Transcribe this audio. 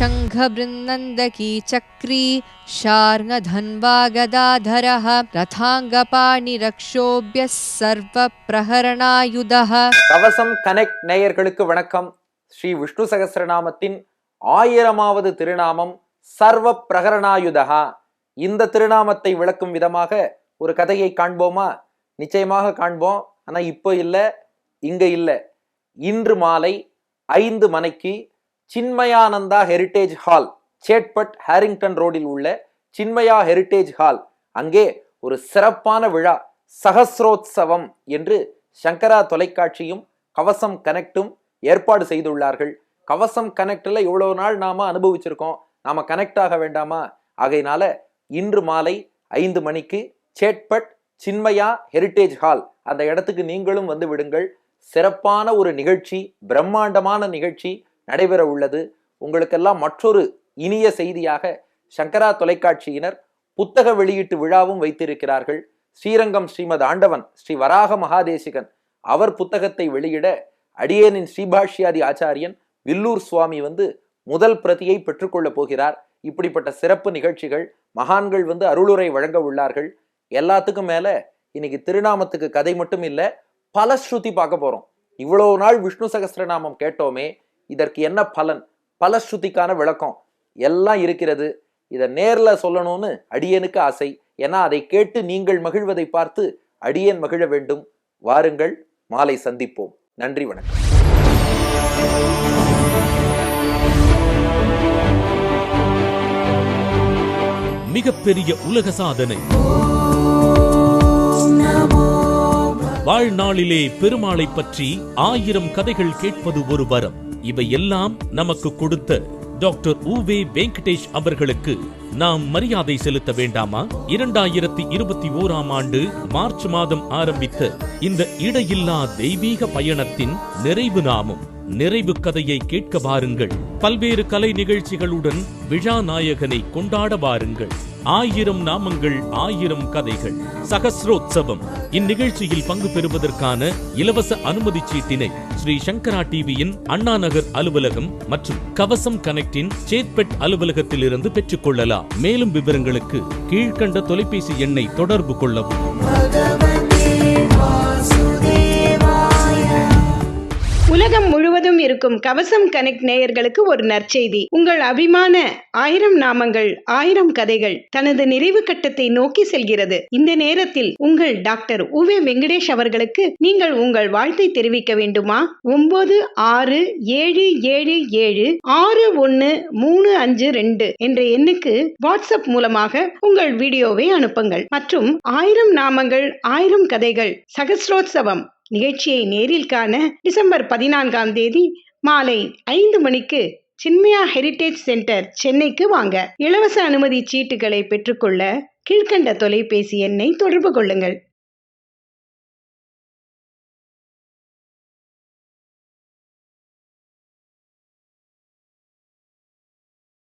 शङ्खबृन्दकी चक्री शार्ङ्गधन्वा गदाधरः रथाङ्गपाणिरक्षोभ्यः सर्वप्रहरणायुधः கவசம் கனெக்ட் நேயர்களுக்கு வணக்கம் ஸ்ரீ விஷ்ணு சகஸ்ரநாமத்தின் ஆயிரமாவது திருநாமம் சர்வ பிரகரணாயுதகா இந்த திருநாமத்தை விளக்கும் விதமாக ஒரு கதையை காண்போமா நிச்சயமாக காண்போம் ஆனா இப்போ இல்ல இங்க இல்ல இன்று மாலை ஐந்து மணிக்கு Chinmayananda heritage hall Chetpet Harrington ரோடில் உள்ள சின்மயா ஹெரிட்டேஜ் ஹால். அங்கே ஒரு சிறப்பான விழா சகசிரோத்சவம் என்று சங்கரா தொலைக்காட்சியும் கவசம் கனெக்டும் ஏற்பாடு செய்துள்ளார்கள். கவசம் கனெக்டில் இவ்வளோ நாள் நாம் அனுபவிச்சிருக்கோம். நாம் கனெக்ட் ஆக வேண்டாமா? ஆகையினால இன்று மாலை ஐந்து மணிக்கு சேட்பட் சின்மயா ஹெரிட்டேஜ் ஹால். அந்த இடத்துக்கு நீங்களும் வந்து விடுங்கள். சிறப்பான ஒரு நிகழ்ச்சி பிரம்மாண்டமான நிகழ்ச்சி. நடைபெற உள்ளது உங்களுக்கெல்லாம் மற்றொரு இனிய செய்தியாக சங்கரா தொலைக்காட்சியினர் புத்தக வெளியீட்டு விழாவும் வைத்திருக்கிறார்கள். ஸ்ரீரங்கம் ஸ்ரீமத் ஆண்டவன் ஸ்ரீ வராக மகாதேசிகன் அவர் புத்தகத்தை வெளியிட அடியேனின் ஸ்ரீபாஷ்யாதி ஆச்சாரியன் வில்லூர் சுவாமி வந்து முதல் பிரதியை பெற்றுக்கொள்ளப் போகிறார். இப்படிப்பட்ட சிறப்பு நிகழ்ச்சிகள் மகான்கள் வந்து அருளுரை வழங்க உள்ளார்கள். எல்லாத்துக்கும் மேலே இன்னைக்கு திருநாமத்துக்கு கதை மட்டும் இல்லை பல ஸ்ருதி பார்க்க போகிறோம் இவ்வளோ நாள் விஷ்ணு சகஸ்ரநாமம் கேட்டோமே இதற்கு என்ன பலன்? பலஸ்ருதிக்கான விளக்கம். எல்லாம் இருக்கிறது. இதை நேர்ல சொல்லணும்னு அடியனுக்கு ஆசை. ஏன்னா அதை கேட்டு நீங்கள் மகிழ்வதை பார்த்து அடியேன் மகிழ வேண்டும். வாருங்கள் மாலை சந்திப்போம். நன்றி வணக்கம். மிகப்பெரிய உலக சாதனை. வாழ்நாளிலே பெருமாளை பற்றி ஆயிரம் கதைகள் கேட்பது ஒரு வரம். இவை எல்லாம் நமக்கு கொடுத்த டாக்டர் உவே வெங்கடேஷ் அவர்களுக்கு நாம் மரியாதை செலுத்த வேண்டாமா? இரண்டாயிரத்தி இருபத்தி ஓராம் ஆண்டு மார்ச் மாதம் ஆரம்பித்த இந்த இடையில்லா தெய்வீக பயணத்தின் நிறைவு நாமும். நிறைவு கதையை கேட்க வாருங்கள். பல்வேறு கலை நிகழ்ச்சிகளுடன் விழா நாயகனை கொண்டாட வாருங்கள். ஆயிரம் நாமங்கள் ஆயிரம் கதைகள். சகசிரோத்சவம். இந்நிகழ்ச்சியில் பங்கு பெறுவதற்கான இலவச அனுமதி சீட்டினை ஸ்ரீ சங்கரா டிவியின் அண்ணா நகர் அலுவலகம் மற்றும் கவசம் கனெக்டின் சேத்பெட் அலுவலகத்திலிருந்து பெற்றுக் கொள்ளலாம். மேலும் விவரங்களுக்கு கீழ்கண்ட தொலைபேசி எண்ணை தொடர்பு கொள்ளவும். உலகம் முழுவதும் இருக்கும் கவசம் கனெக்ட் நேயர்களுக்கு ஒரு நற்செய்தி. உங்கள் அபிமான ஆயிரம் நாமங்கள் ஆயிரம் கதைகள் தனது நிறைவு கட்டத்தை நோக்கி செல்கிறது. இந்த நேரத்தில் உங்கள் டாக்டர் உவே வெங்கடேஷ் அவர்களுக்கு நீங்கள் உங்கள் வாழ்த்தை தெரிவிக்க வேண்டுமா? ஒன்பது ஆறு ஏழு ஏழு ஏழு ஆறு ஒன்னு மூணு அஞ்சு ரெண்டு என்ற எண்ணுக்கு வாட்ஸ்அப் மூலமாக உங்கள் வீடியோவை அனுப்புங்கள். மற்றும் ஆயிரம் நாமங்கள் ஆயிரம் கதைகள் சகஸ்ரோத்சவம் நிகழ்ச்சியை நேரில் காண டிசம்பர் பதினான்காம் தேதி மாலை ஐந்து மணிக்கு சின்மயா ஹெரிட்டேஜ் சென்டர் சென்னைக்கு வாங்க. இலவச அனுமதி சீட்டுகளை பெற்றுக்கொள்ள கீழ்கண்ட தொலைபேசி எண்ணை தொடர்பு கொள்ளுங்கள்.